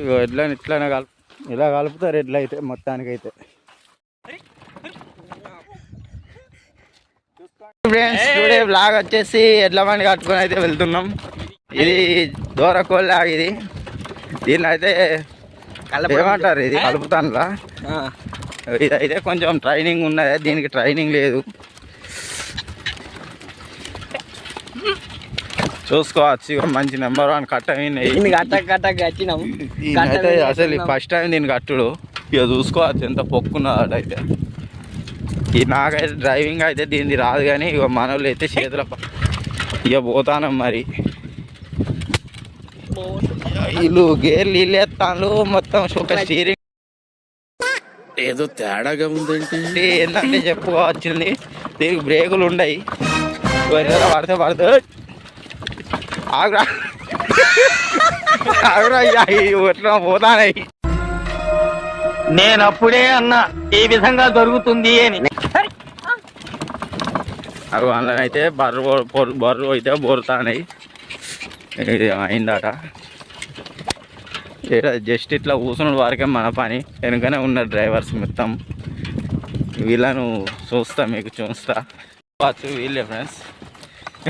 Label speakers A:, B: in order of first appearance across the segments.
A: ఇగో ఎట్లా ఇట్లానే కలుపు ఇలా కలుపుతారు ఎట్లా అయితే మొత్తానికైతే. ఫ్రెండ్స్ టుడే బ్లాగ్ వచ్చేసి ఎడ్ల బండి కట్టుకొని అయితే వెళ్తున్నాం. ఇది దూరకోళ్ళ ఇది. దీన్ని అయితే ఏమంటారు ఇది? కలుపుతానులా ఇదైతే కొంచెం ట్రైనింగ్ ఉన్నది దీనికి ట్రైనింగ్ లేదు. చూసుకోవచ్చు ఇక మంచి నెంబర్ వన్ కట్ట అయితే అసలు ఫస్ట్ టైం దీని కట్టుడు. ఇక చూసుకోవచ్చు ఎంత పొక్కున్నది అయితే ఈ నాకైతే డ్రైవింగ్ అయితే దీనికి రాదు కానీ ఇక మనోళ్ళు అయితే చేతుల ఇక పోతానం మరి. వీళ్ళు గేర్లు వీళ్ళు ఎత్తాను మొత్తం ఒక స్టీరింగ్
B: ఏదో తేడాగా ఉందేంటి
A: ఏంటంటే చెప్పుకోవచ్చింది దీనికి బ్రేకులు ఉండయి. పడితే పడితే ఆగురా. ఆగురా అయ్యా ఇట్లా పోతానయి
C: నేను అప్పుడే అన్నా ఈ విధంగా జరుగుతుంది అని.
A: అవి అందులో అయితే బర్రు బర్రు అయితే బోరుతానాయి ఇది అయిందట. జస్ట్ ఇట్లా కూర్చున్న వరకే మన పని. వెనుకనే ఉన్న డ్రైవర్స్ మొత్తం. వీళ్ళను చూస్తా మీకు చూస్తా. వీళ్ళే ఫ్రెండ్స్.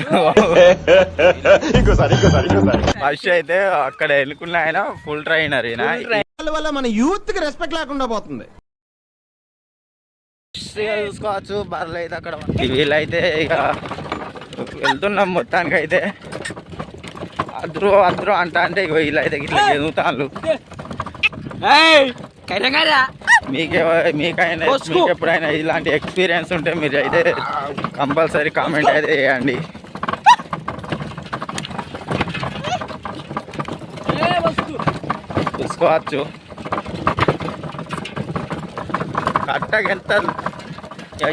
A: ఫస్ట్ అయితే అక్కడ ఎన్నుకున్న ఆయన ఫుల్ ట్రైనర్ ఈయన.
D: వల్ల మన యూత్కి రెస్పెక్ట్ లేకుండా పోతుంది.
A: చూసుకోవచ్చు అయితే అక్కడ వీళ్ళైతే ఇక వెళ్తున్నాం మొత్తానికి అయితే అద్దరు అద్దరు అంట అంటే ఇక వీళ్ళైతే ఇట్లా ఎదుగుతాను మీకే మీకైనా మీకు ఎప్పుడైనా ఇలాంటి ఎక్స్పీరియన్స్ ఉంటే మీరు అయితే కంపల్సరీ కామెంట్ అయితే చేయండి. చూసుకోవచ్చు కట్టకి ఎంత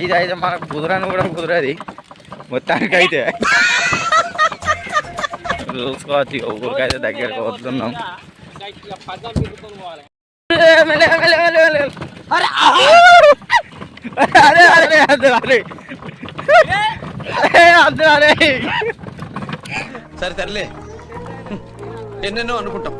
A: ఇది అయితే మనకు కుదరని కూడా కుదరది మొత్తానికి అయితే చూసుకోవచ్చు ఊరికైతే దగ్గరకు వస్తున్నాం. అరే అరే అదే అరే అదే అరే
D: సరే సర్లే. ఎన్నెన్నో అనుకుంటాం.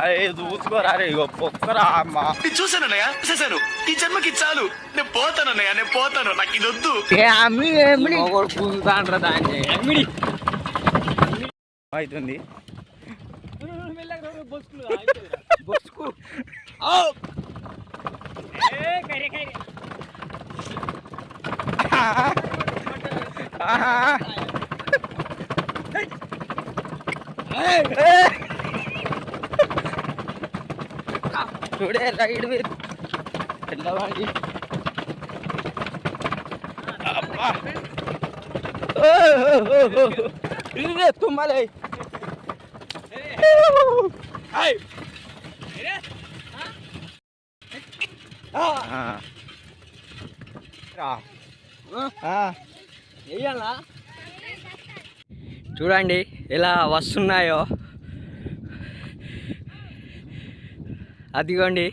A: అరే చూసుకోరా రే ఇగో పొక్కరా అమ్మా.
B: చూసానన్నయ్య చూసాను ఈ జన్మకి చాలు. నేను పోతానన్నయ్య నేను పోతాను. నాకు ఇది వద్దు.
A: అవుతుంది చూడే à. ഇവിടെ റൈഡ് വരും എന്താ വാങ്ങി എത്തും മലേ ആ ആ
C: చూడండి ఎలా వస్తున్నాయో. అదిగోండి.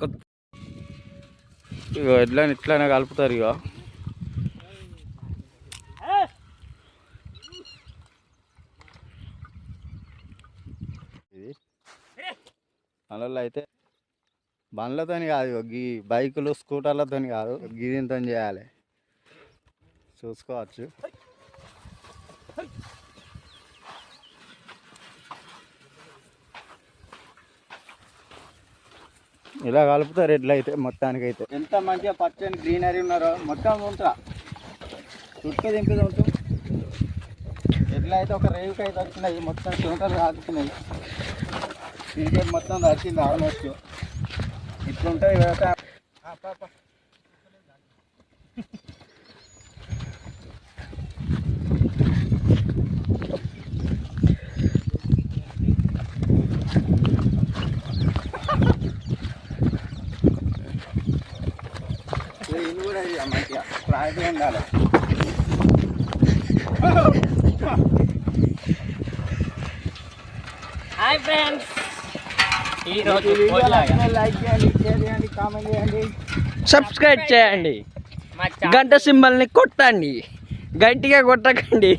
C: కొత్త
A: ఇగో ఎట్లా ఇట్లానే కలుపుతారు ఇగో. ఇది మనలో అయితే బండ్లతోని కాదు గీ బైకులు స్కూటర్లతోని కాదు గీదింతో చేయాలి. చూసుకోవచ్చు. ఇలా కలుపుతారు ఎట్లయితే అయితే ఎంత మంచిగా పచ్చని గ్రీనరీ ఉన్నారో మొత్తం ఉంటా. చుట్టూ దింపేది ఉంటుంది ఎట్లా అయితే ఒక రేవుకి అయితే వచ్చినాయి మొత్తం చుంటలు కాకుతున్నాయి క్రికెట్ మొత్తం దాచింది ఆల్మోస్ట్. ఇట్లుంటాయి వ్యవసాయం ఆ, పా, పా. ఇది కూడా ఇది మంచిగా క్లారిటీ ఉండాలి
C: హాయ్ ఫ్రెండ్స్ సబ్స్క్రైబ్ చేయండి. గంట సింబల్ని కొట్టండి. గట్టిగా కొట్టకండి.